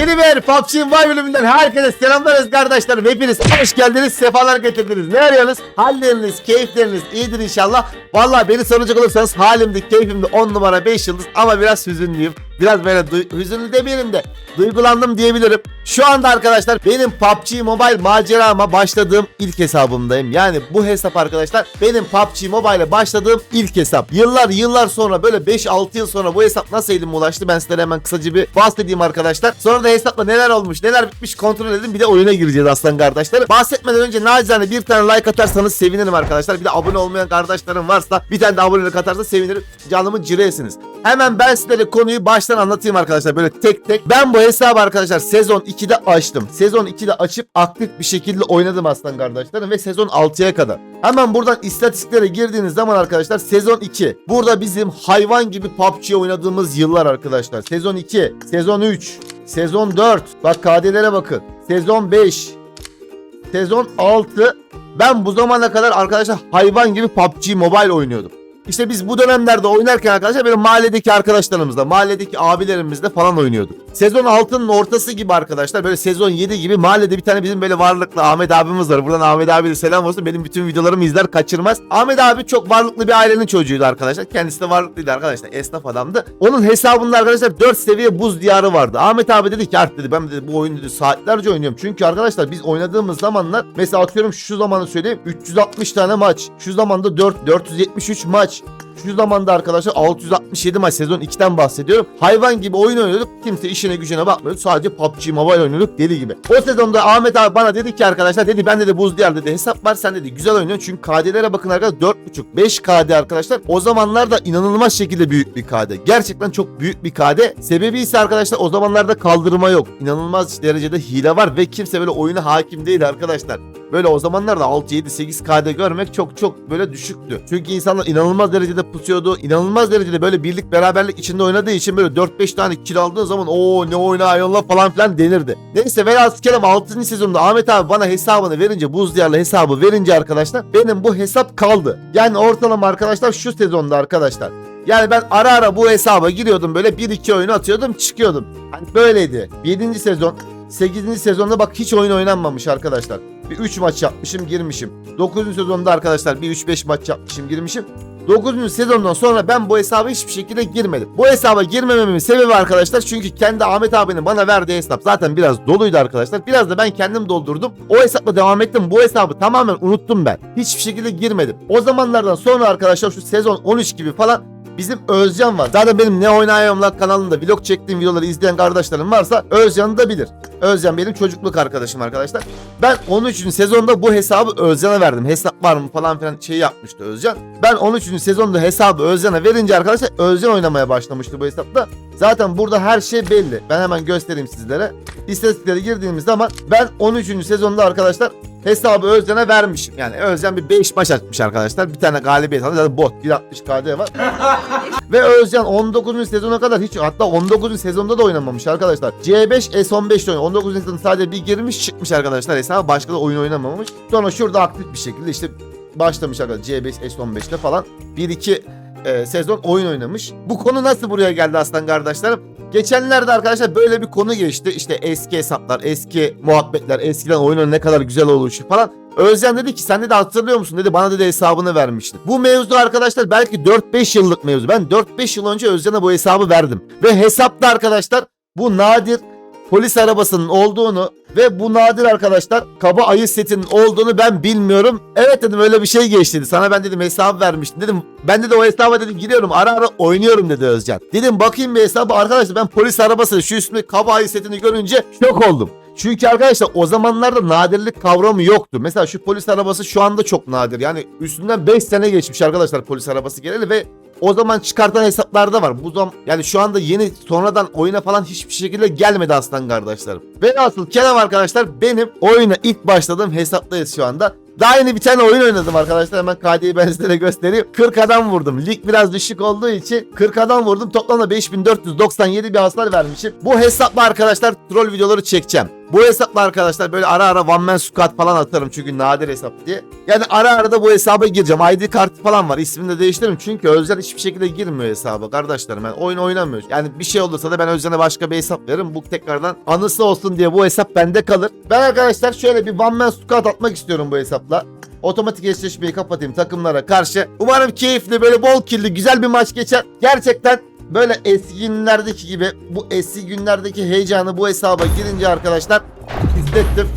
Yeni bir PUBG Mobile bölümünden herkese selamlarız kardeşlerim. Hepiniz hoş geldiniz, sefalar getirdiniz. Ne arıyorsunuz? Halleriniz, keyifleriniz iyidir inşallah. Vallahi beni soracak olursanız halimde, keyfimde 10 numara 5 yıldız ama biraz hüzünlüyüm. Biraz böyle hüzünlü demeyelim de duygulandım diyebilirim. Şu anda arkadaşlar benim PUBG Mobile macerama başladığım ilk hesabımdayım. Yani bu hesap arkadaşlar benim PUBG Mobile'e başladığım ilk hesap. Yıllar yıllar sonra böyle 5-6 yıl sonra bu hesap nasıl elime ulaştı ben size hemen kısaca bir bahsedeyim arkadaşlar. Sonra da hesapla neler olmuş neler bitmiş kontrol edin bir de oyuna gireceğiz aslan kardeşlerim. Bahsetmeden önce nacizane bir tane like atarsanız sevinirim arkadaşlar. Bir de abone olmayan kardeşlerim varsa bir tane de abonelik atarsa sevinirim. Canımı ciresiniz. Hemen ben sizlere konuyu baştan anlatayım arkadaşlar böyle tek tek. Ben bu hesabı arkadaşlar sezon 2'de açtım. Sezon 2'de açıp aktif bir şekilde oynadım aslan kardeşlerim ve sezon 6'ya kadar. Hemen buradan istatistiklere girdiğiniz zaman arkadaşlar sezon 2. Burada bizim hayvan gibi PUBG oynadığımız yıllar arkadaşlar. Sezon 2, sezon 3, sezon 4. Bak KD'lere bakın. Sezon 5, sezon 6. Ben bu zamana kadar arkadaşlar hayvan gibi PUBG Mobile oynuyordum. İşte biz bu dönemlerde oynarken arkadaşlar böyle mahalledeki arkadaşlarımızla, mahalledeki abilerimizle falan oynuyorduk. Sezon 6'nın ortası gibi arkadaşlar böyle sezon 7 gibi mahallede bir tane bizim böyle varlıklı Ahmet abimiz var. Buradan Ahmet abi de selam olsun. Benim bütün videolarımı izler kaçırmaz. Ahmet abi çok varlıklı bir ailenin çocuğuydu arkadaşlar. Kendisi de varlıklıydı arkadaşlar. Esnaf adamdı. Onun hesabında arkadaşlar 4 seviye buz diyarı vardı. Ahmet abi dedi ki artık dedi ben dedi bu oyunu dedi saatlerce oynuyorum. Çünkü arkadaşlar biz oynadığımız zamanlar mesela atıyorum şu zamanı söyleyeyim 360 tane maç. Şu zamanda 4 473 maç. much. Şu zamanda arkadaşlar 667 maç sezon 2'den bahsediyorum. Hayvan gibi oyun oynuyorduk. Kimse işine gücüne bakmıyordu. Sadece PUBG Mobile oynuyorduk deli gibi. O sezonda Ahmet abi bana dedi ki arkadaşlar dedi ben dedi buz diyar dedi hesap var sen dedi güzel oynuyorsun. Çünkü KD'lere bakın arkadaşlar 4.5 5 KD arkadaşlar. O zamanlarda inanılmaz şekilde büyük bir KD. Gerçekten çok büyük bir KD. Sebebi ise arkadaşlar o zamanlarda kaldırma yok. İnanılmaz derecede hile var ve kimse böyle oyuna hakim değil arkadaşlar. Böyle o zamanlarda 6 7 8 KD görmek çok çok böyle düşüktü. Çünkü insanlar inanılmaz derecede pusuyordu. İnanılmaz derecede böyle birlik beraberlik içinde oynadığı için böyle 4-5 tane kill aldığın zaman o ne oyna ayollar falan filan denirdi. Neyse velhasıl kelam 6. sezonda Ahmet abi bana hesabını verince buz diyarlı hesabı verince arkadaşlar benim bu hesap kaldı. Yani ortalama arkadaşlar şu sezonda arkadaşlar. Yani ben ara ara bu hesaba giriyordum böyle 1-2 oyun atıyordum çıkıyordum. Hani böyleydi. 7. sezon 8. sezonda bak hiç oyun oynanmamış arkadaşlar. Bir 3 maç yapmışım girmişim. 9. sezonda arkadaşlar bir 3-5 maç yapmışım girmişim. 9. sezondan sonra ben bu hesaba hiçbir şekilde girmedim. Bu hesaba girmememin sebebi arkadaşlar çünkü kendi Ahmet abinin bana verdiği hesap zaten biraz doluydu arkadaşlar. Biraz da ben kendim doldurdum. O hesapla devam ettim. Bu hesabı tamamen unuttum ben. Hiçbir şekilde girmedim. O zamanlardan sonra arkadaşlar şu sezon 13 gibi falan Bizim Özcan var. Zaten benim Ne Oynayayım Lan kanalında vlog çektiğim videoları izleyen kardeşlerim varsa Özcan'ı da bilir. Özcan benim çocukluk arkadaşım arkadaşlar. Ben 13. sezonda bu hesabı Özcan'a verdim. Hesap var mı falan filan şey yapmıştı Özcan. Ben 13. sezonda hesabı Özcan'a verince arkadaşlar Özcan oynamaya başlamıştı bu hesapta. Zaten burada her şey belli. Ben hemen göstereyim sizlere. İstatistiklere girdiğimiz zaman ben 13. sezonda arkadaşlar hesabı Özcan'a vermişim. Yani Özcan bir 5 maç atmış arkadaşlar. Bir tane galibiyet aldı. Zaten bot 160 KD var. Ve Özcan 19. sezona kadar hiç hatta 19. sezonda da oynamamış arkadaşlar. C5 S15'te oynuyor. 19. sezon sadece bir girmiş çıkmış arkadaşlar hesaba. Başka da oyun oynamamış. Sonra şurada aktif bir şekilde işte başlamış arkadaşlar C5 S15'te falan. 1-2 e, sezon oyun oynamış. Bu konu nasıl buraya geldi aslan kardeşlerim? Geçenlerde arkadaşlar böyle bir konu geçti. İşte eski hesaplar, eski muhabbetler, eskiden oyunun ne kadar güzel oluşu falan. Özcan dedi ki sen de hatırlıyor musun dedi bana dedi hesabını vermişti. Bu mevzu arkadaşlar belki 4-5 yıllık mevzu. Ben 4-5 yıl önce Özcan'a bu hesabı verdim. Ve hesapta arkadaşlar bu nadir polis arabasının olduğunu ve bu nadir arkadaşlar kaba ayı setinin olduğunu ben bilmiyorum. Evet dedim öyle bir şey geçti. Sana ben dedim hesabı vermiştim dedim. Ben de o hesaba dedim giriyorum ara ara oynuyorum dedi Özcan. Dedim bakayım bir hesabı arkadaşlar ben polis arabası şu üstünde kaba ayı setini görünce şok oldum. Çünkü arkadaşlar o zamanlarda nadirlik kavramı yoktu. Mesela şu polis arabası şu anda çok nadir. Yani üstünden 5 sene geçmiş arkadaşlar polis arabası geleli ve o zaman çıkartan hesaplarda var. Bu zaman yani şu anda yeni sonradan oyuna falan hiçbir şekilde gelmedi aslan kardeşlerim. Ve asıl kelam arkadaşlar benim oyuna ilk başladığım hesaptayız şu anda. Daha yeni bir tane oyun oynadım arkadaşlar. Hemen KD'yi ben size de göstereyim. 40 adam vurdum. Lig biraz düşük olduğu için 40 adam vurdum. Toplamda 5497 bir hasar vermişim. Bu hesapla arkadaşlar troll videoları çekeceğim. Bu hesapla arkadaşlar böyle ara ara one man squad falan atarım çünkü nadir hesap diye. Yani ara ara da bu hesaba gireceğim. ID kartı falan var. İsmini de değiştiririm çünkü Özcan hiçbir şekilde girmiyor hesaba kardeşlerim. Yani oyun oynamıyor. Yani bir şey olursa da ben Özcan'a başka bir hesap veririm. Bu tekrardan anısı olsun diye bu hesap bende kalır. Ben arkadaşlar şöyle bir one man squad atmak istiyorum bu hesapla. Otomatik eşleşmeyi kapatayım takımlara karşı. Umarım keyifli böyle bol killi güzel bir maç geçer. Gerçekten böyle eski günlerdeki gibi bu eski günlerdeki heyecanı bu hesaba girince arkadaşlar hissettim.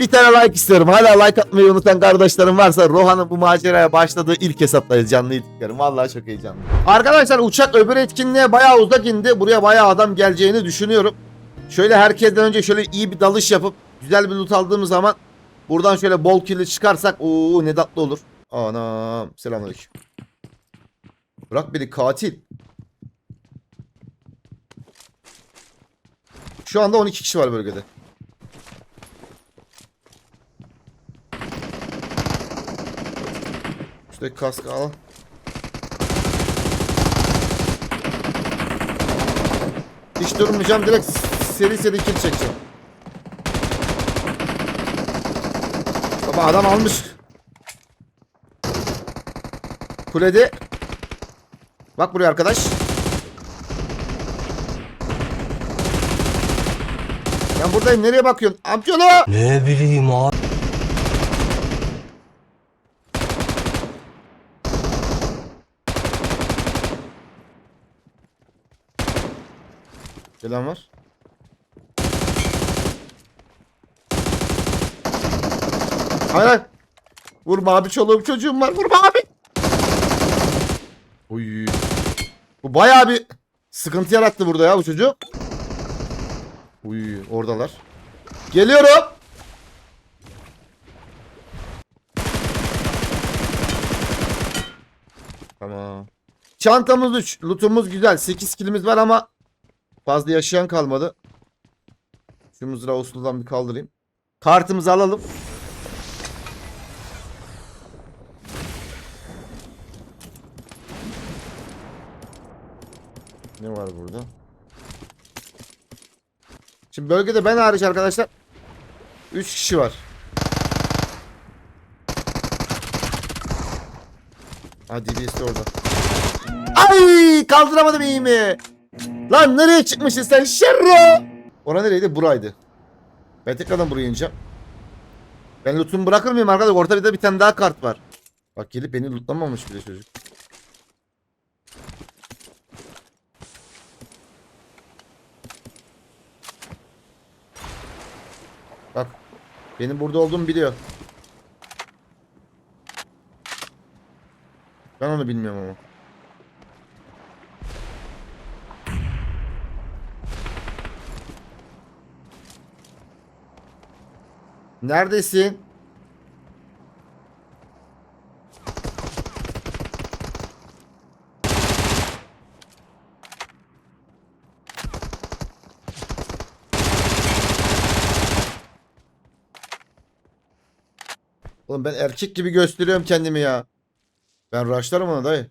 Bir tane like istiyorum. Hala like atmayı unutan kardeşlerim varsa Rohan'ın bu maceraya başladığı ilk hesaptayız. Canlı ilklerim. Vallahi çok heyecanlı. Arkadaşlar uçak öbür etkinliğe bayağı uzak indi. Buraya bayağı adam geleceğini düşünüyorum. Şöyle herkesten önce şöyle iyi bir dalış yapıp güzel bir loot aldığımız zaman buradan şöyle bol killi çıkarsak ooo ne tatlı olur. Anam selamünaleyküm. Bırak beni katil. Şu anda 12 kişi var bölgede. Şuradaki kaskı al. Hiç durmayacağım direkt seri seri kill çekeceğim. Baba adam almış. Kulede. Bak buraya arkadaş. Ben buradayım nereye bakıyorsun? Amcaoğlu! Ne bileyim abi. Gelen var. Hayır hayır. Vurma abi çoluğum çocuğum var. Vurma abi. Oy. Bu bayağı bir sıkıntı yarattı burada ya bu çocuk. Uy oradalar. Geliyorum. Tamam. Çantamız 3. Lootumuz güzel. 8 kilimiz var ama Fazla yaşayan kalmadı. Şu mızrağı usuldan bir kaldırayım. Kartımızı alalım. Ne var burada? Şimdi bölgede ben hariç arkadaşlar 3 kişi var. Hadi de orada. Ay kaldıramadım iyi mi? Lan nereye çıkmışsın sen şerro? Ora nereydi? Buraydı. Ben tekrardan buraya ineceğim. Ben lootumu bırakır mıyım arkadaş? Ortada bir de bir tane daha kart var. Bak gelip beni lootlamamış bile çocuk. Bak. Benim burada olduğumu biliyor. Ben onu bilmiyorum ama. Neredesin? Oğlum ben erkek gibi gösteriyorum kendimi ya. Ben rushlarım ona dayı.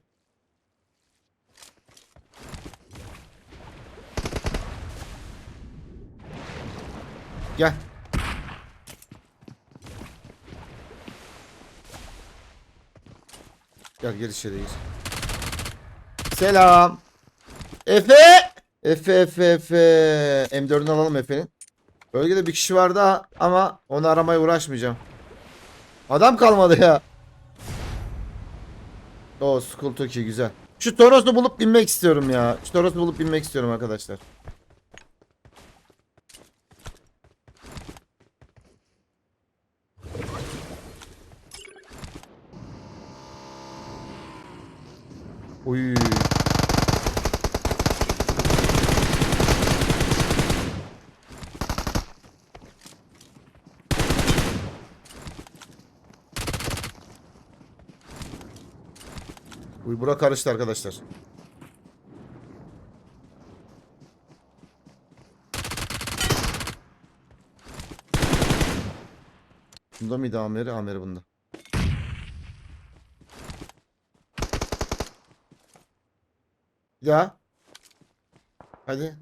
Gel. Gel gel içeri gir. Selam. Efe. Efe Efe Efe. M4'ünü alalım Efe'nin. Bölgede bir kişi var daha ama onu aramaya uğraşmayacağım. Adam kalmadı ya. O Skull Toki güzel. Şu Toros'u bulup binmek istiyorum ya. Şu Toros'u bulup binmek istiyorum arkadaşlar. Uy. Uy bura karıştı arkadaşlar. Bunda mıydı Ameri? Ameri bunda. Ya. Hadi.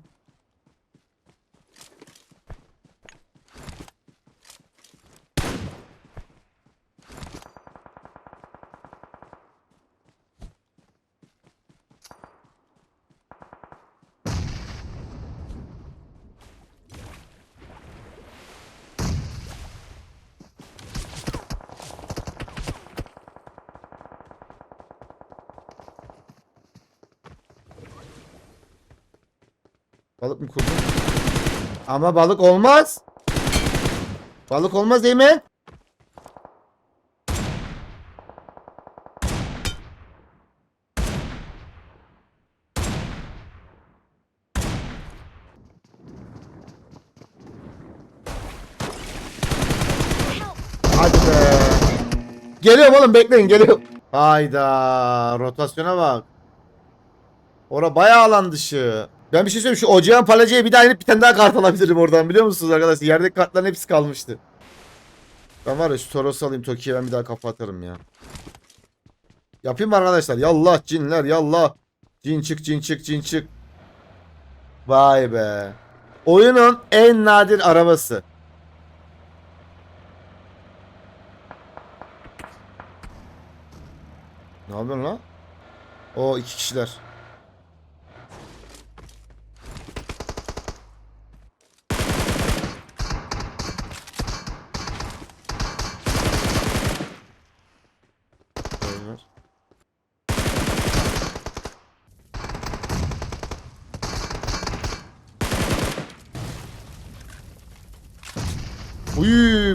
Balık mı kurdun? Ama balık olmaz. Balık olmaz değil mi? Hadi be. Geliyorum oğlum bekleyin geliyorum. Hayda rotasyona bak. Ora bayağı alan dışı. Ben bir şey söyleyeyim şu ocağın palacaya bir daha inip bir tane daha kart alabilirim oradan biliyor musunuz arkadaşlar? Yerdeki kartların hepsi kalmıştı. Ben var ya şu Toros'u alayım Toki'ye ben bir daha kafa atarım ya. Yapayım mı arkadaşlar? Yallah cinler yallah. Cin çık cin çık cin çık. Vay be. Oyunun en nadir arabası. Ne yapıyorsun lan? O iki kişiler.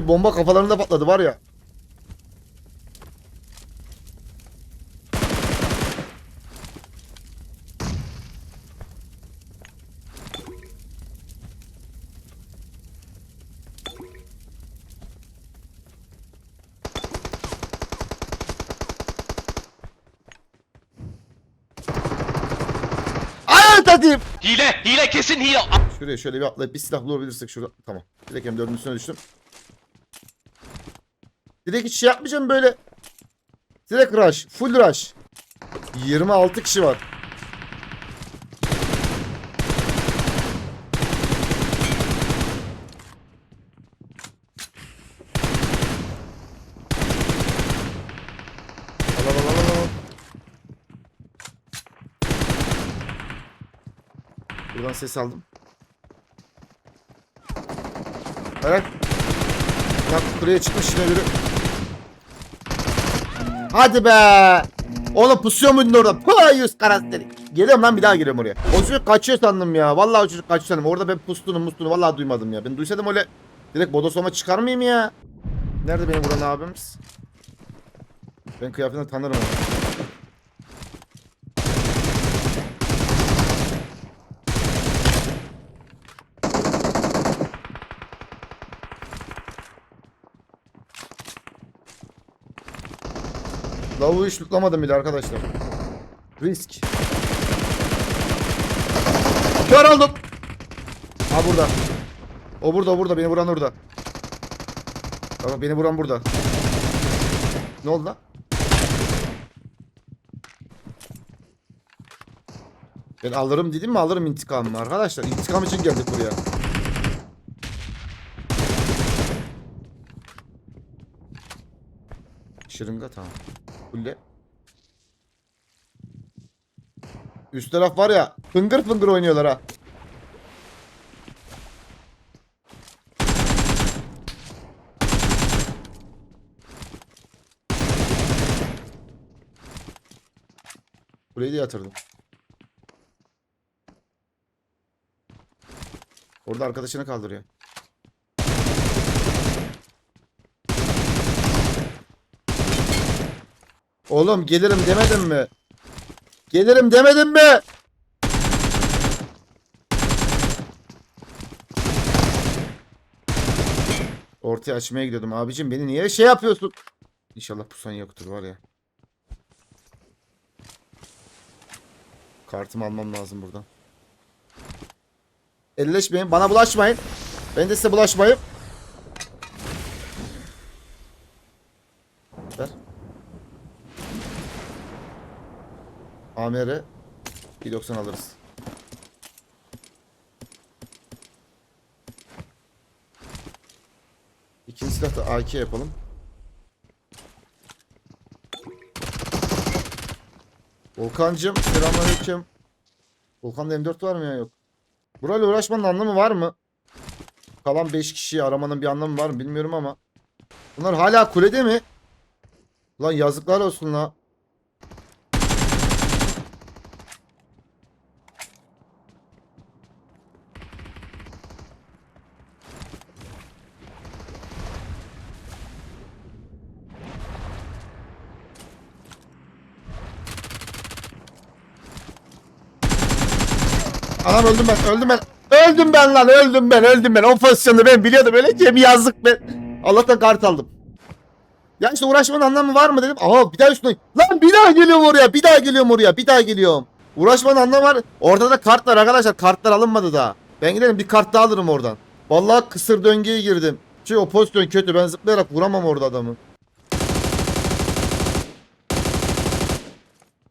Uy bomba kafalarında patladı var ya. Ay tatayım. Hile, hile kesin hile. Şuraya şöyle bir atlayıp bir silah bulabilirsek şurada. Tamam. Direkt hem dördüncü üstüne düştüm. Direkt hiç şey yapmayacağım böyle. Direkt rush. Full rush. 26 kişi var. Buradan ses aldım. Evet. Bak buraya çıkmış yine biri. Hadi be. Oğlum pusuyor muydun orada? Puh yüz karasteri. Geliyorum lan bir daha geliyorum oraya. O çocuk kaçıyor sandım ya. Vallahi o çocuk kaçıyor sandım. Orada ben pustunu mustunu vallahi duymadım ya. Ben duysaydım öyle direkt bodosoma çıkar mıyım ya? Nerede benim vuran abimiz? Ben kıyafetinden tanırım onu. Lavuğu hiç tutlamadım bile arkadaşlar. Risk. Kör oldum. Ha burada. O burada o burada beni vuran orada. Tamam beni vuran burada. Ne oldu lan? Ben alırım dedim mi alırım intikamımı arkadaşlar. İntikam için geldik buraya. Şırınga tamam. Kulle. Üst taraf var ya fıngır fıngır oynuyorlar ha. Burayı da yatırdım. Orada arkadaşını kaldırıyor. Oğlum gelirim demedim mi? Gelirim demedim mi? Ortaya açmaya gidiyordum abicim beni niye şey yapıyorsun? İnşallah pusan yoktur var ya. Kartımı almam lazım buradan. Elleşmeyin bana bulaşmayın. Ben de size bulaşmayayım. AMR 190 alırız. İkinci silah da AK yapalım. Volkancım selamünaleyküm. Volkan'da M4 var mı ya yok. Burayla uğraşmanın anlamı var mı? Kalan 5 kişiyi aramanın bir anlamı var mı bilmiyorum ama. Bunlar hala kulede mi? Lan yazıklar olsun la. Anam öldüm ben öldüm ben. Öldüm ben lan öldüm ben öldüm ben. O pozisyonu ben biliyordum öyle bir yazdık ben. Allah'tan kart aldım. Ya işte uğraşmanın anlamı var mı dedim. Aha bir daha üstüne. Lan bir daha geliyorum oraya. Bir daha geliyorum oraya. Bir daha geliyorum. Uğraşmanın anlamı var. Orada da kart var arkadaşlar. Kartlar alınmadı daha. Ben gidelim bir kart daha alırım oradan. Vallahi kısır döngüye girdim. Çünkü o pozisyon kötü. Ben zıplayarak vuramam orada adamı.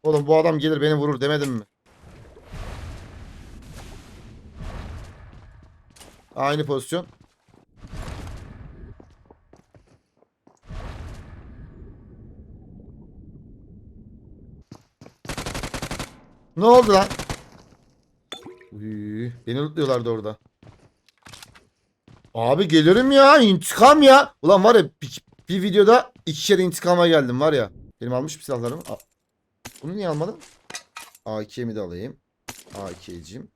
Oğlum bu adam gelir beni vurur demedim mi? Aynı pozisyon. Ne oldu lan? Uy, beni lootluyorlardı orada. Abi gelirim ya intikam ya. Ulan var ya bir, bir videoda iki kere intikama geldim var ya. Benim almış bir silahlarım. A- Bunu niye almadın? AK'mi de alayım. AK'cim.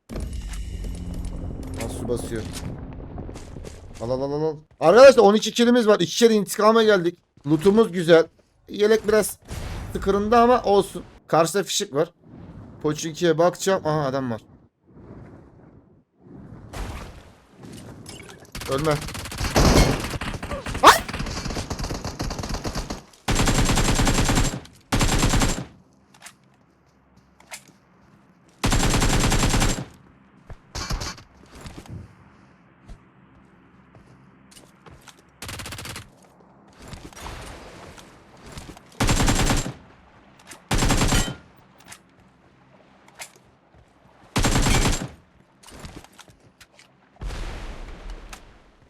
Su basıyor. Al al al al. Arkadaşlar 12 kilimiz var. İki kere intikama geldik. Lootumuz güzel. Yelek biraz tıkırında ama olsun. Karşıda fişik var. Poç 2'ye bakacağım. Aha adam var. Ölme.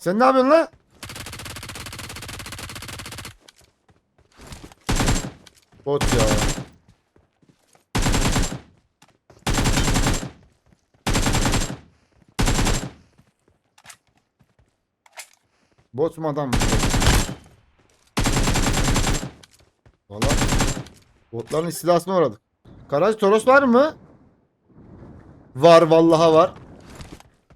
Sen ne yapıyorsun lan? Bot ya. Bot mu adam mı? Valla. Botların istilasına uğradık. Garaj Toros var mı? Var vallaha var.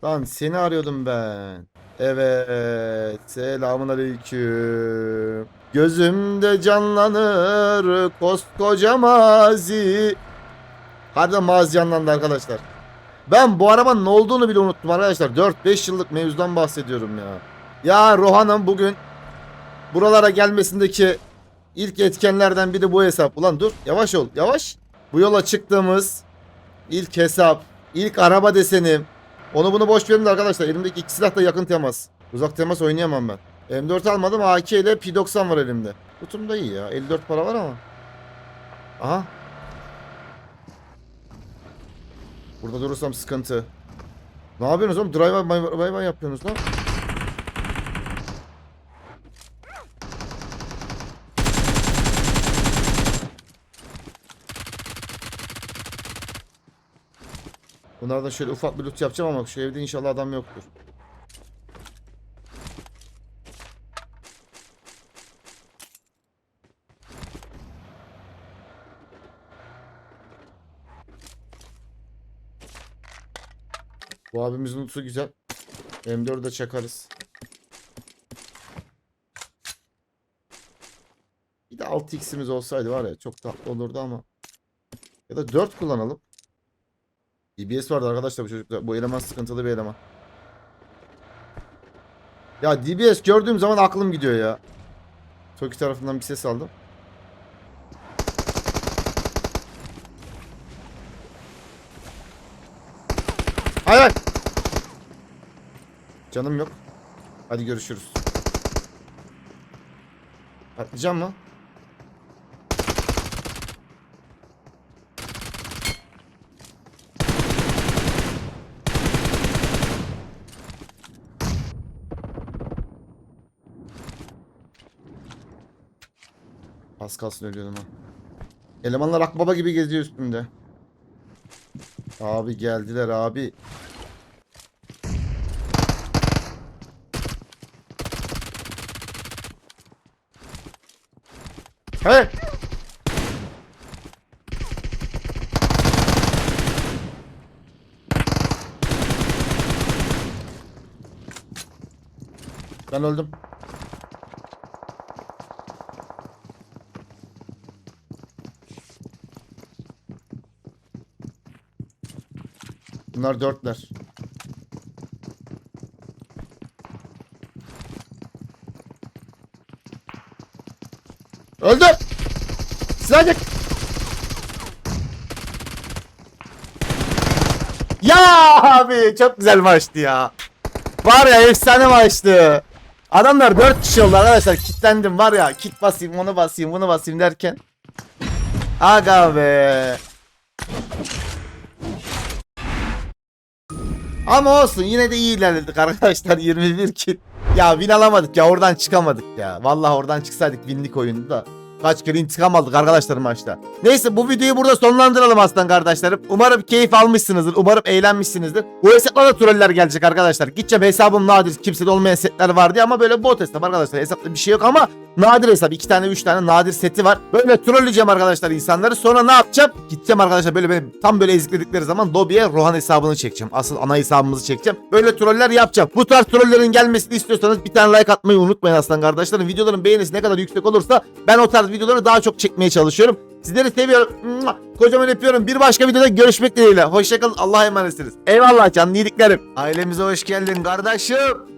Lan seni arıyordum ben. Evet. Selamun aleyküm. Gözümde canlanır koskoca mazi. Harbiden mazi canlandı arkadaşlar. Ben bu arabanın ne olduğunu bile unuttum arkadaşlar. 4-5 yıllık mevzudan bahsediyorum ya. Ya Rohan'ın bugün buralara gelmesindeki ilk etkenlerden biri bu hesap. Ulan dur yavaş ol yavaş. Bu yola çıktığımız ilk hesap, ilk araba desenim, onu bunu boş verin de arkadaşlar. Elimdeki iki silah da yakın temas. Uzak temas oynayamam ben. M4 almadım. AK ile P90 var elimde. Kutum da iyi ya. 54 para var ama. Aha. Burada durursam sıkıntı. Ne yapıyorsunuz oğlum? Drive by, by, by yapıyorsunuz lan. Bunlardan şöyle ufak bir loot yapacağım ama şu evde inşallah adam yoktur. Bu abimizin lootu güzel. M4'ü de çakarız. Bir de 6x'imiz olsaydı var ya çok tatlı olurdu ama. Ya da 4 kullanalım. DBS vardı arkadaşlar bu çocukta. Bu eleman sıkıntılı bir eleman. Ya DBS gördüğüm zaman aklım gidiyor ya. Toki tarafından bir ses aldım. Hayır. hayır. Canım yok. Hadi görüşürüz. Atlayacağım mı? Az kalsın ölüyordum ha. Elemanlar akbaba gibi geziyor üstümde. Abi geldiler abi. Hey! Ben öldüm. Bunlar dörtler. Öldü. Silahcık. Ya abi çok güzel maçtı ya. Var ya efsane maçtı. Adamlar 4 kişi oldu arkadaşlar. Kitlendim var ya. Kit basayım, onu basayım, bunu basayım derken. Aga be. Ama olsun yine de iyi ilerledik arkadaşlar 21 kit. Ya win alamadık ya oradan çıkamadık ya. Vallahi oradan çıksaydık winlik oyunu da. Kaç kere intikam aldık arkadaşlar maçta. Neyse bu videoyu burada sonlandıralım aslan kardeşlerim. Umarım keyif almışsınızdır. Umarım eğlenmişsinizdir. Bu hesaplarda troller gelecek arkadaşlar. Gideceğim hesabım nadir. Kimsede olmayan setler var diye ama böyle bot hesap arkadaşlar. Hesapta bir şey yok ama nadir hesap. iki tane üç tane nadir seti var. Böyle trolleyeceğim arkadaşlar insanları. Sonra ne yapacağım? Gideceğim arkadaşlar böyle benim tam böyle ezikledikleri zaman Dobby'ye Rohan hesabını çekeceğim. Asıl ana hesabımızı çekeceğim. Böyle troller yapacağım. Bu tarz trollerin gelmesini istiyorsanız bir tane like atmayı unutmayın aslan kardeşlerim. Videoların beğenisi ne kadar yüksek olursa ben o tarz videoları daha çok çekmeye çalışıyorum. Sizleri seviyorum. Kocaman öpüyorum. Bir başka videoda görüşmek dileğiyle. Hoşçakalın. Allah'a emanetsiniz. Eyvallah canlı yediklerim. Ailemize hoş geldin kardeşim.